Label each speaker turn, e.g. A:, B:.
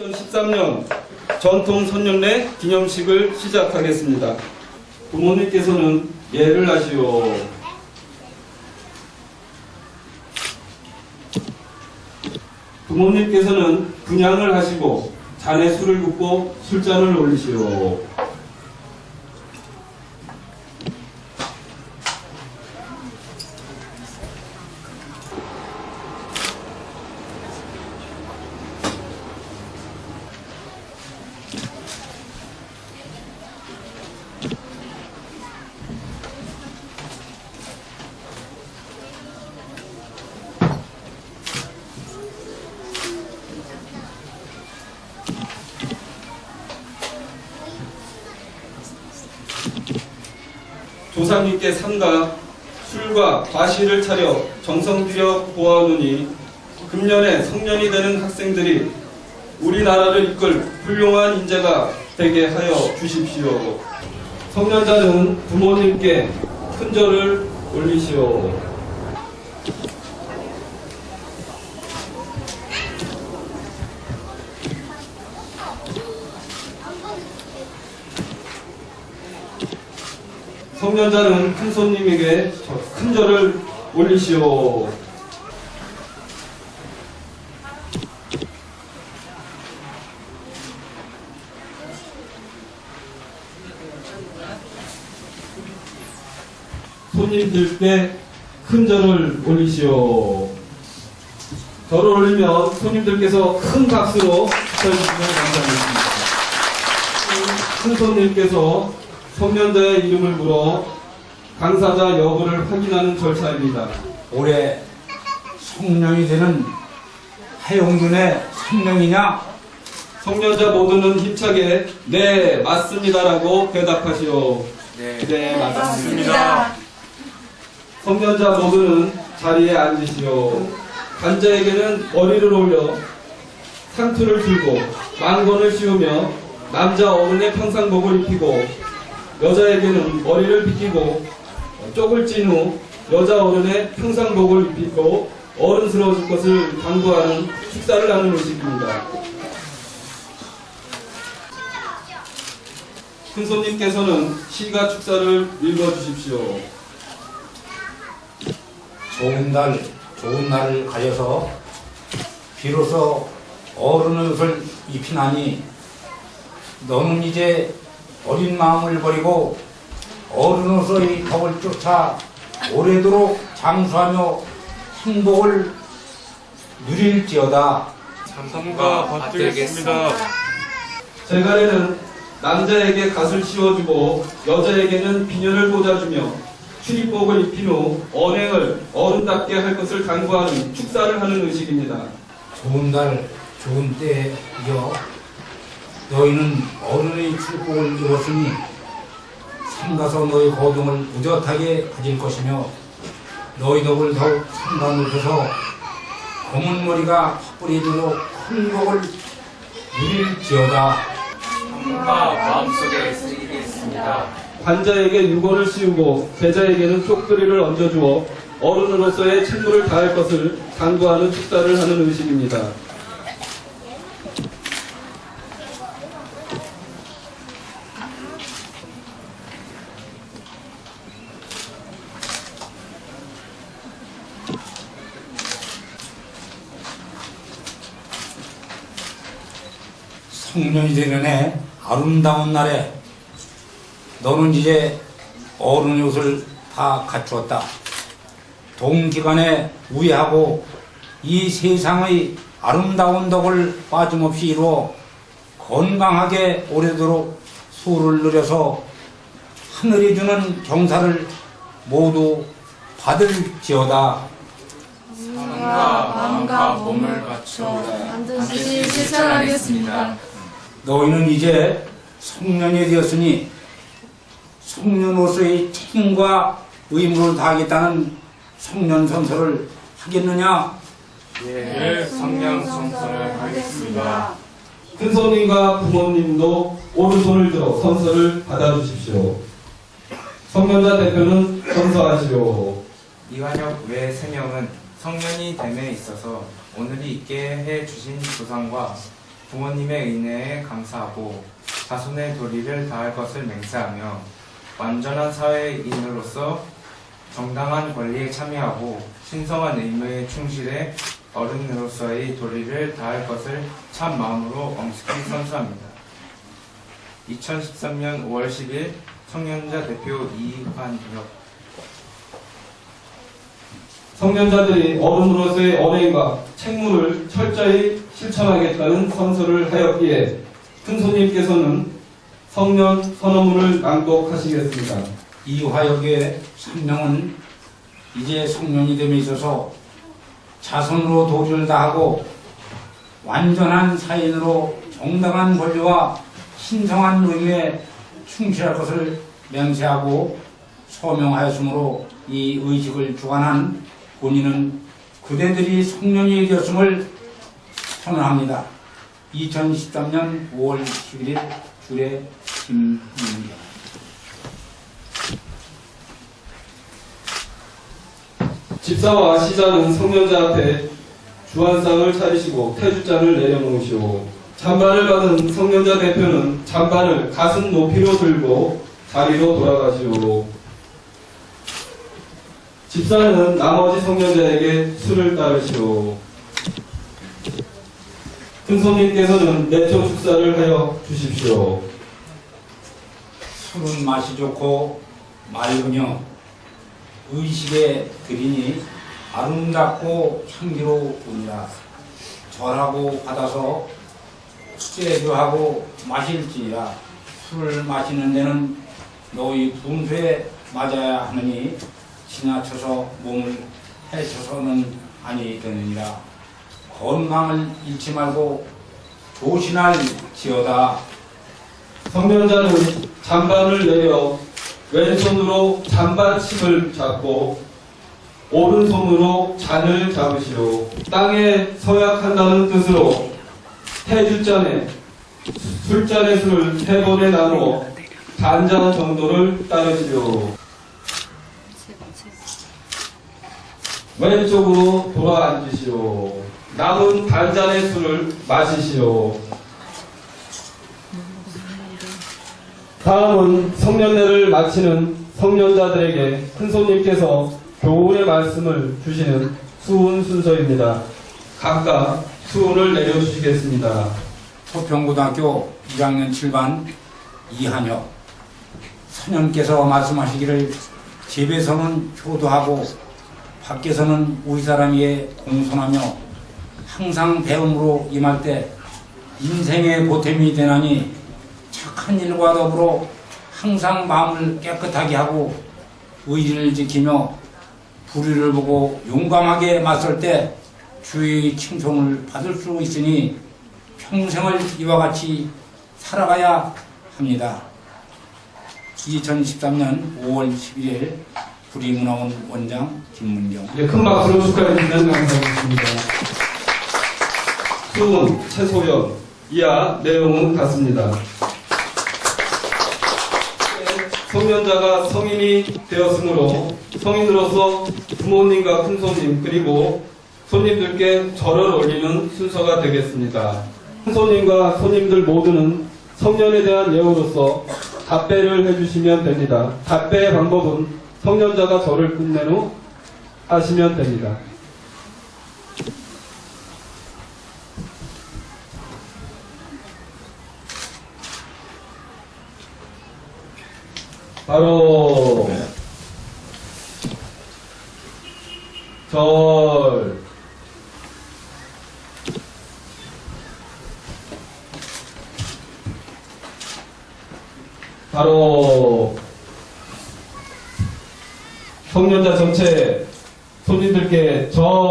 A: 2013년 전통 손년례 기념식을 시작하겠습니다. 부모님께서는 예를 하시오. 부모님께서는 분양을 하시고 잔에 술을 붓고 술잔을 올리시오. 조상님께 삼가 술과 과실을 차려 정성 들여 보아오느니 금년에 성년이 되는 학생들이 우리나라를 이끌 훌륭한 인재가 되게 하여 주십시오. 성년자는 부모님께 큰 절을 올리시오. 성년자는 큰 손님에게 저- 큰 절을 올리시오. 손님들께 큰 절을 올리시오. 절을 올리면 손님들께서 큰 박수로 쳐주시면 감사하겠습니다. 큰 손님께서 성년자의 이름을 물어 당사자 여부를 확인하는 절차입니다.
B: 올해 성년이 되는 하용준의 성령이냐?
A: 성년자 모두는 힘차게 네 맞습니다라고 대답하시오.
C: 네,
A: 맞습니다. 성년자 모두는 자리에 앉으시오. 간자에게는 머리를 올려 상투를 들고 망건을 씌우며 남자 어른의 평상복을 입히고 여자에게는 머리를 빗기고 쪽을 찐 후 여자 어른의 평상복을 입히고 어른스러워질 것을 당부하는 축사를 하는 의식입니다. 큰 손님께서는 시가 축사를 읽어주십시오.
B: 좋은 날, 좋은 날을 가져서 비로소 어른의 옷을 입히나니 너는 이제 어린 마음을 버리고 어른으로서의 덕을 쫓아 오래도록 장수하며 행복을 누릴지어다.
C: 삼가 받들겠습니다.
A: 제갈에는 남자에게 갓을 씌워주고 여자에게는 비녀를 꽂아주며 출입복을 입힌 후 언행을 어른답게 할 것을 당부하는 축사를 하는 의식입니다.
B: 좋은 날, 좋은 때에 이어 너희는 어른의 출복을 입었으니 삼가서 너희 거동을 우젓하게 가질 것이며 너희 덕을 더욱 삼가 높여서 검은 머리가 팥불이 되도록 큰 복을 누릴지어다.
C: 삼가 마음속에 새기겠습니다.
A: 관자에게 유골을 씌우고 제자에게는 쪽두리를 얹어주어 어른으로서의 책무를 다할 것을 당부하는 축사를 하는 의식입니다.
B: 성년이 되는 해 아름다운 날에 너는 이제 어른의 옷을 다 갖추었다. 동기간에 우애하고 이 세상의 아름다운 덕을 빠짐없이 이루어 건강하게 오래도록 수를 누려서 하늘이 주는 경사를 모두 받을지어다.
C: 삼가 마음과 몸을 바쳐
D: 반드시 실천하겠습니다.
B: 너희는 이제 성년이 되었으니 성년으로서의 책임과 의무를 다하겠다는 성년 선서를 하겠느냐?
C: 예, 성냥 성선을 하겠습니다.
A: 큰 손님과 부모님도 오른손을 들어 선서를 받아주십시오. 성년자 대표는 선서하시오.
E: 이완혁 외 세명은 성년이 됨에 있어서 오늘이 있게 해 주신 조상과 부모님의 은혜에 감사하고 자손의 도리를 다할 것을 맹세하며 완전한 사회인으로서 정당한 권리에 참여하고 신성한 의무에 충실해 어른으로서의 도리를 다할 것을 참 마음으로 엄숙히 선수합니다. 2013년 5월 10일 청년자 대표 이환혁
A: 성년자들이 어른으로서의 언행과 책무를 철저히 실천하겠다는 선서를 하였기에 큰손님께서는 성년 선언문을 낭독하시겠습니다.
B: 이 화역의 성명은 이제 성년이 됨에 있어서 자손으로 도주를 다하고 완전한 사인으로 정당한 권리와 신성한 의무에 충실할 것을 맹세하고 소명하였으므로 이 의식을 주관한 본인은 그대들이 성년이 되었음을 선언합니다. 2013년 5월 11일 주례 김민경
A: 집사와 시자는 성년자 앞에 주한상을 차리시고 태주잔을 내려놓으시오. 잔반을 받은 성년자 대표는 잔반을 가슴 높이로 들고 자리로 돌아가시오. 집사는 나머지 성년자에게 술을 따르시오. 큰손님께서는 내초 축사를 하여 주십시오.
B: 술은 맛이 좋고 맑으며 의식에 드리니 아름답고 향기로우니라 절하고 받아서 제주하고 마실지니라. 술을 마시는 데는 너희 분수에 맞아야 하느니 지나쳐서 몸을 해쳐서는 아니 되느니라 건강을 잃지 말고 조심할지어다
A: 성년자는 잔반을 내려 왼손으로 잔반침을 잡고 오른손으로 잔을 잡으시오. 땅에 서약한다는 뜻으로 태주잔에 술잔의 술을 세 번에 나누어 반잔 정도를 따르시오. 왼쪽으로 돌아 앉으시오. 남은 반잔의 술을 마시시오. 다음은 성년례를 마치는 성년자들에게 큰손님께서 교훈의 말씀을 주시는 수훈 순서입니다. 각각 수훈을 내려주시겠습니다.
B: 서평고등학교 1학년 7반 이한혁 선녀께서 말씀하시기를 집에서는 효도하고 밖에서는 우리 사람이에 공손하며 항상 배움으로 임할 때 인생의 보탬이 되나니 착한 일과 더불어 항상 마음을 깨끗하게 하고 의리를 지키며 불의를 보고 용감하게 맞설 때 주의 칭송을 받을 수 있으니 평생을 이와 같이 살아가야 합니다. 2013년 5월 11일 구리문화원 원장 김문경
A: 예, 큰 박수로 축하해 주시면 감사하겠습니다. 수훈, 최소연, 이하 내용은 같습니다. 성년자가 성인이 되었으므로 성인으로서 부모님과 큰손님 그리고 손님들께 절을 올리는 순서가 되겠습니다. 큰손님과 손님들 모두는 성년에 대한 예우로서 답배를 해주시면 됩니다. 답배의 방법은 성년자가 절을 끝낸 후 하시면 됩니다. 바로 절 바로 성년자 전체 손님들께 절